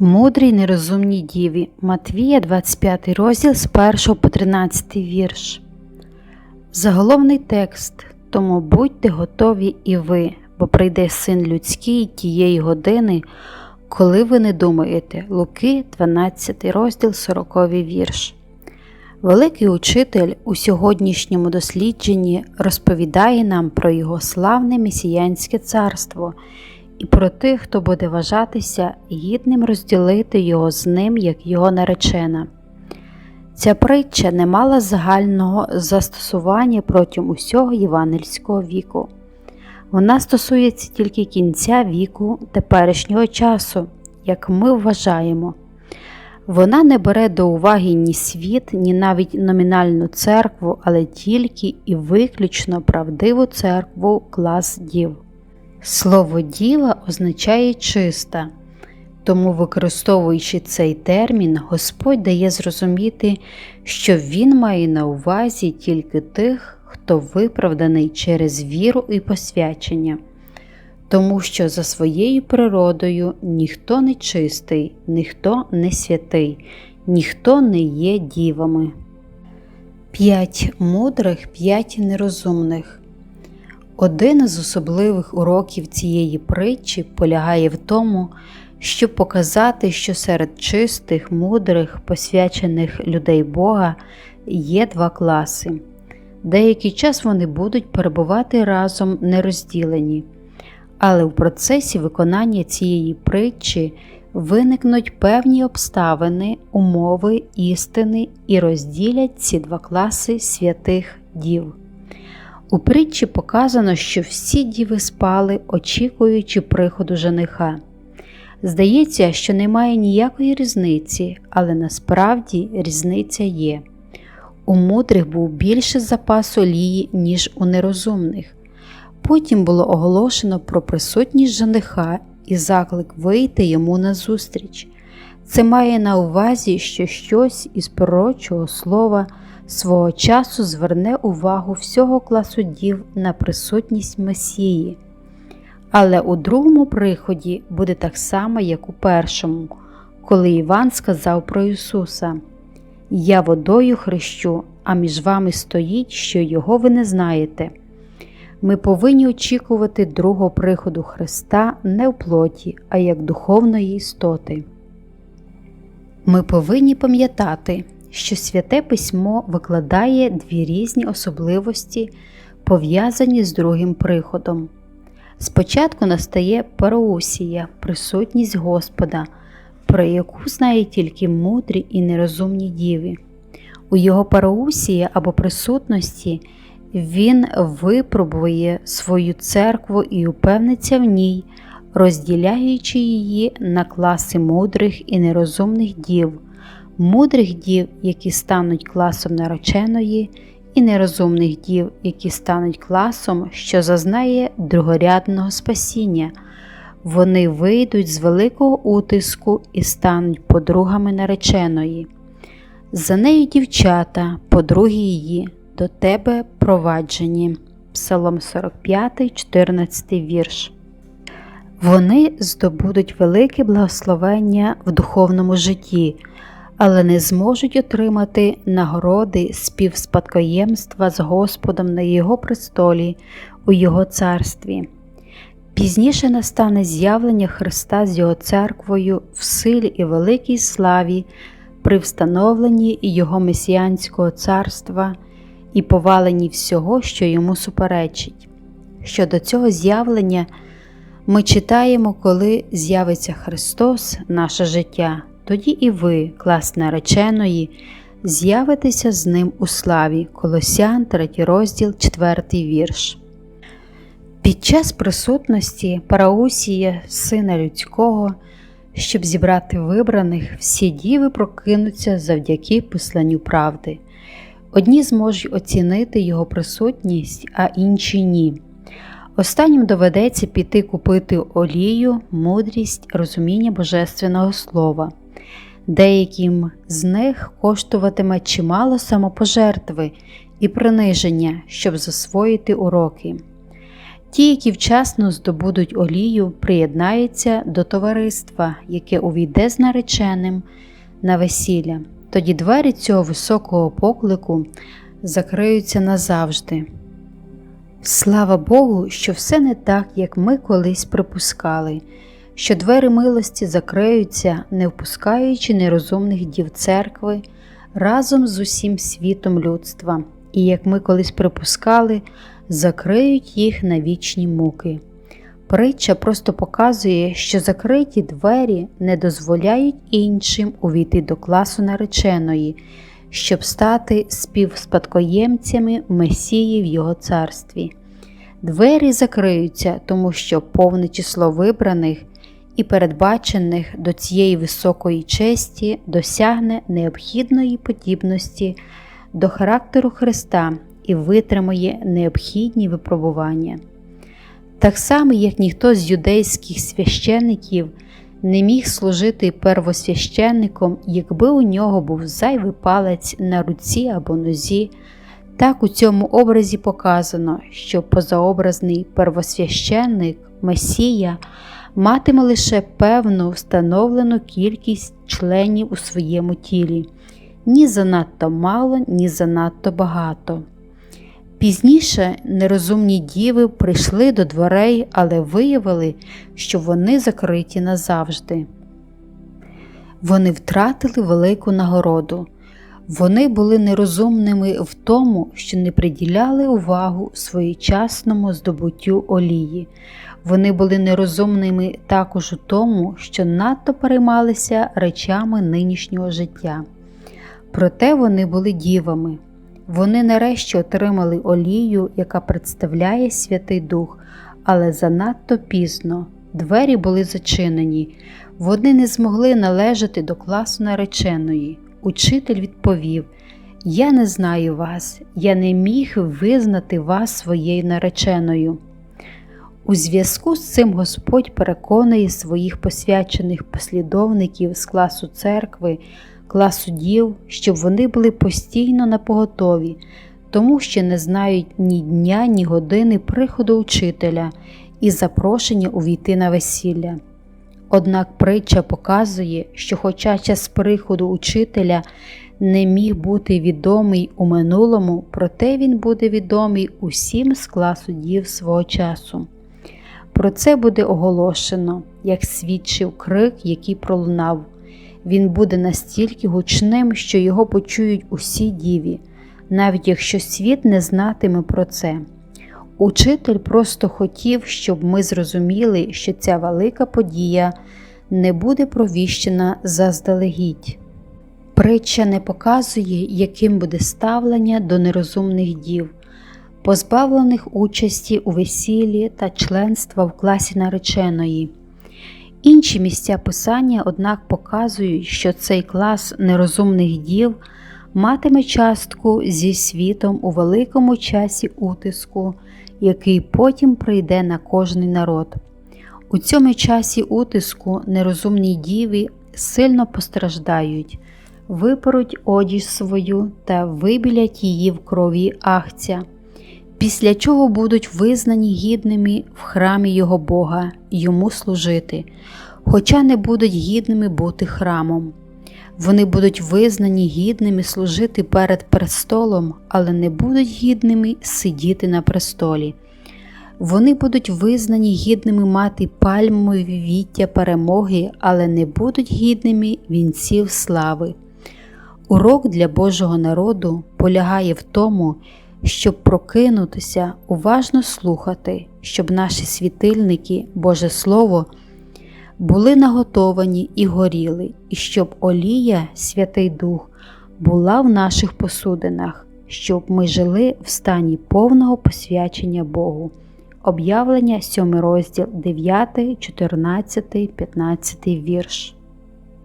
Мудрій нерозумній діві Матвія, 25 розділ з 1 по 13 вірш. Заголовний текст Тому будьте готові і ви, бо прийде син людський тієї години, коли ви не думаєте. Луки, 12 розділ, 40 вірш. Великий учитель у сьогоднішньому дослідженні розповідає нам про його славне месіянське царство і про тих, хто буде вважатися гідним розділити його з ним, як його наречена. Ця притча не мала загального застосування протягом усього євангельського віку. Вона стосується тільки кінця віку теперішнього часу, як ми вважаємо. Вона не бере до уваги ні світ, ні навіть номінальну церкву, але тільки і виключно правдиву церкву клас дів. Слово діва означає чиста, тому, використовуючи цей термін, Господь дає зрозуміти, що Він має на увазі тільки тих, хто виправданий через віру і посвячення, тому що за своєю природою ніхто не чистий, ніхто не святий, ніхто не є дівами. П'ять мудрих, п'ять нерозумних. Один з особливих уроків цієї притчі полягає в тому, щоб показати, що серед чистих, мудрих, посвячених людей Бога є два класи. Деякий час вони будуть перебувати разом нерозділені, але в процесі виконання цієї притчі виникнуть певні обставини, умови, істини і розділять ці два класи святих дів. У притчі показано, що всі діви спали, очікуючи приходу жениха. Здається, що немає ніякої різниці, але насправді різниця є. У мудрих був більше запас олії, ніж у нерозумних. Потім було оголошено про присутність жениха і заклик вийти йому назустріч. Це має на увазі, що щось із пророчого слова свого часу зверне увагу всього класу дів на присутність Месії. Але у другому приході буде так само, як у першому, коли Іван сказав про Ісуса: Я водою хрещу, а між вами стоїть, що Його ви не знаєте. Ми повинні очікувати другого приходу Христа не в плоті, а як духовної істоти. Ми повинні пам'ятати, що Святе Письмо викладає дві різні особливості, пов'язані з другим приходом. Спочатку настає пароусія, присутність Господа, про яку знає тільки мудрі і нерозумні діви. У його пароусії або присутності він випробує свою церкву і упевниться в ній, розділяючи її на класи мудрих і нерозумних дів, мудрих дів, які стануть класом нареченої, і нерозумних дів, які стануть класом, що зазнає другорядного спасіння. Вони вийдуть з великого утиску і стануть подругами нареченої. За нею дівчата, подруги її, до тебе проваджені. Псалом 45, 14 вірш. Вони здобудуть велике благословення в духовному житті, але не зможуть отримати нагороди співспадкоємства з Господом на Його престолі у Його царстві. Пізніше настане з'явлення Христа з Його церквою в силі і великій славі при встановленні Його месіянського царства і поваленні всього, що йому суперечить. Щодо цього з'явлення ми читаємо, коли з'явиться Христос, наше життя, тоді і ви, клас нареченої, з'явитеся з ним у славі, Колосян, 3 розділ, 4 вірш. Під час присутності Параусія, сина людського, щоб зібрати вибраних, всі діви прокинуться завдяки посланню правди. Одні зможуть оцінити його присутність, а інші ні. Останнім доведеться піти купити олію, мудрість, розуміння Божественного Слова. Деяким з них коштуватиме чимало самопожертви і приниження, щоб засвоїти уроки. Ті, які вчасно здобудуть олію, приєднаються до товариства, яке увійде з нареченим на весілля. Тоді двері цього високого поклику закриються назавжди. Слава Богу, що все не так, як ми колись припускали, що двері милості закриються, не впускаючи нерозумних дів церкви разом з усім світом людства, і як ми колись припускали, закриють їх на вічні муки. Притча просто показує, що закриті двері не дозволяють іншим увійти до класу нареченої, щоб стати співспадкоємцями Месії в його царстві. Двері закриються, тому що повне число вибраних і передбачених до цієї високої честі досягне необхідної подібності до характеру Христа і витримує необхідні випробування. Так само, як ніхто з юдейських священиків не міг служити первосвященником, якби у нього був зайвий палець на руці або нозі, так у цьому образі показано, що позаобразний первосвященник Месія матиме лише певну встановлену кількість членів у своєму тілі, ні занадто мало, ні занадто багато. Пізніше нерозумні діви прийшли до дверей, але виявили, що вони закриті назавжди. Вони втратили велику нагороду. Вони були нерозумними в тому, що не приділяли увагу своєчасному здобуттю олії. Вони були нерозумними також у тому, що надто переймалися речами нинішнього життя. Проте вони були дівами. Вони нарешті отримали олію, яка представляє Святий Дух, але занадто пізно. Двері були зачинені, вони не змогли належати до класу нареченої. Учитель відповів: Я не знаю вас, я не міг визнати вас своєю нареченою. У зв'язку з цим Господь переконує своїх посвячених послідовників з класу церкви, класу дів, щоб вони були постійно на поготові, тому що не знають ні дня, ні години приходу учителя і запрошення увійти на весілля. Однак притча показує, що, хоча час приходу учителя не міг бути відомий у минулому, проте він буде відомий усім з класу дів свого часу. Про це буде оголошено, як свідчив крик, який пролунав. Він буде настільки гучним, що його почують усі діві, навіть якщо світ не знатиме про це. Учитель просто хотів, щоб ми зрозуміли, що ця велика подія не буде провіщена заздалегідь. Притча не показує, яким буде ставлення до нерозумних дів, позбавлених участі у весіллі та членства в класі нареченої. Інші місця писання, однак, показують, що цей клас нерозумних дів матиме частку зі світом у великому часі утиску, який потім прийде на кожний народ. У цьому часі утиску нерозумні діви сильно постраждають, випоруть одіж свою та вибілять її в крові ахця, після чого будуть визнані гідними в храмі його Бога йому служити, хоча не будуть гідними бути храмом. Вони будуть визнані гідними служити перед престолом, але не будуть гідними сидіти на престолі. Вони будуть визнані гідними мати пальмові віття перемоги, але не будуть гідними вінців слави. Урок для Божого народу полягає в тому, щоб прокинутися, уважно слухати, щоб наші світильники, Боже Слово, були наготовані і горіли, і щоб олія, Святий Дух, була в наших посудинах, щоб ми жили в стані повного посвячення Богу. Об'явлення 7 розділ 9, 14, 15 вірш.